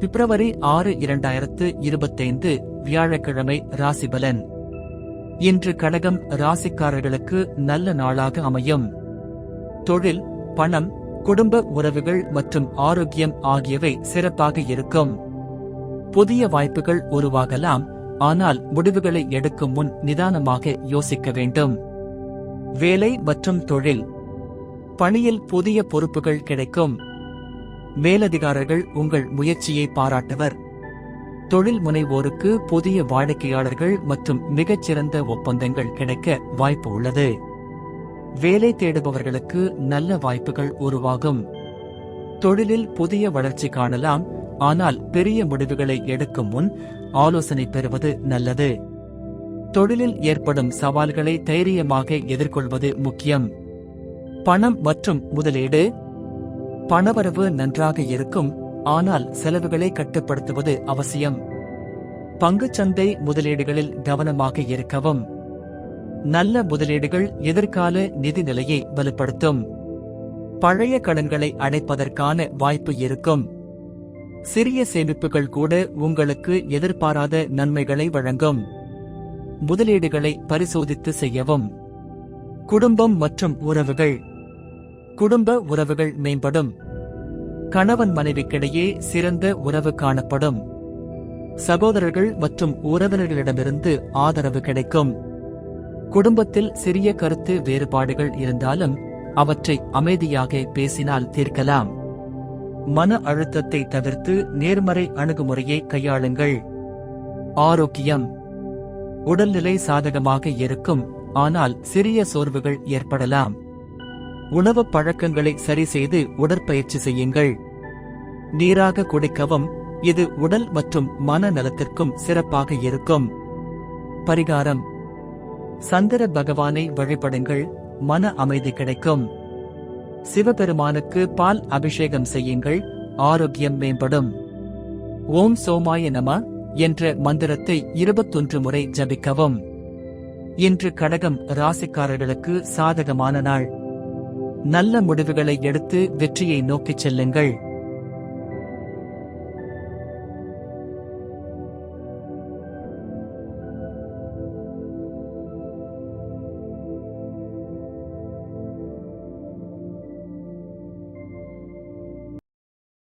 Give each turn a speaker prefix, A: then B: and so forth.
A: பிப்ரவரி ஆறு இரண்டாயிரத்து இருபத்தைந்து வியாழக்கிழமை ராசிபலன். இன்று கடகம் ராசிக்காரர்களுக்கு நல்ல நாளாக அமையும். தொழில் பணம் குடும்ப உறவுகள் மற்றும் ஆரோக்கியம் ஆகியவை சிறப்பாக இருக்கும். புதிய வாய்ப்புகள் உருவாகலாம் ஆனால் முடிவுகளை எடுக்கும் முன் நிதானமாக யோசிக்க வேண்டும். வேலை மற்றும் தொழில். பணியில் புதிய பொறுப்புகள் கிடைக்கும். மேலதிகாரர்கள் உங்கள் முயற்சியை பாராட்டுவர். தொழில் முனைவோருக்கு புதிய வாடிக்கையாளர்கள் மற்றும் மிகச்சிறந்த ஒப்பந்தங்கள் கிடைக்க வாய்ப்பு உள்ளது. வேலை தேடுபவர்களுக்கு நல்ல வாய்ப்புகள் உருவாகும். தொழிலில் புதிய வளர்ச்சி காணலாம் ஆனால் பெரிய முடிவுகளை எடுக்கும் முன் ஆலோசனை பெறுவது நல்லது. தொழிலில் ஏற்படும் சவால்களை தைரியமாக எதிர்கொள்வது முக்கியம். பணம் மற்றும் முதலீடு பணவரவு நன்றாக இருக்கும் ஆனால் செலவுகளை கட்டுப்படுத்துவது அவசியம். பங்குச்சந்தை முதலீடுகளில் கவனமாக இருக்கவும். நல்ல முதலீடுகள் எதிர்கால நிதி நிலையை வலுப்படுத்தும். பழைய கடன்களை அடைப்பதற்கான வாய்ப்பு இருக்கும். சிறிய சேமிப்புகள் கூட உங்களுக்கு எதிர்பாராத நன்மைகளை வழங்கும். முதலீடுகளை பரிசோதித்து செய்யவும். குடும்பம் மற்றும் உறவுகள். குடும்ப உறவுகள் மேம்படும். கணவன் மனைவிக்கிடையே சிறந்த உறவு காணப்படும். சகோதரர்கள் மற்றும் உறவினர்களிடமிருந்து ஆதரவு கிடைக்கும். குடும்பத்தில் சிறிய கருத்து வேறுபாடுகள் இருந்தாலும் அவற்றை அமைதியாக பேசினால் தீர்க்கலாம். மன அழுத்தத்தை தவிர்த்து நேர்மறை அணுகுமுறையை கையாளுங்கள். ஆரோக்கியம். உடல்நிலை சாதகமாக இருக்கும் ஆனால் சிறிய சோர்வுகள் ஏற்படலாம். உணவு பழக்கங்களை சரி செய்து உடற்பயிற்சி செய்யுங்கள். நீராக குடிக்கவும் இது உடல் மற்றும் மன நலத்திற்கும் சிறப்பாக இருக்கும். பரிகாரம். சந்திர பகவானை வழிபடுங்கள் மன அமைதி கிடைக்கும். சிவபெருமானுக்கு பால் அபிஷேகம் செய்யுங்கள் ஆரோக்கியம் மேம்படும். ஓம் சோமாய நம என்ற மந்திரத்தை இருபத்தொன்று முறை ஜபிக்கவும். இன்று கடகம் ராசிக்காரர்களுக்கு சாதகமான நாள். நல்ல முடிவுகளை எடுத்து வெற்றியை நோக்கிச் செல்லுங்கள்.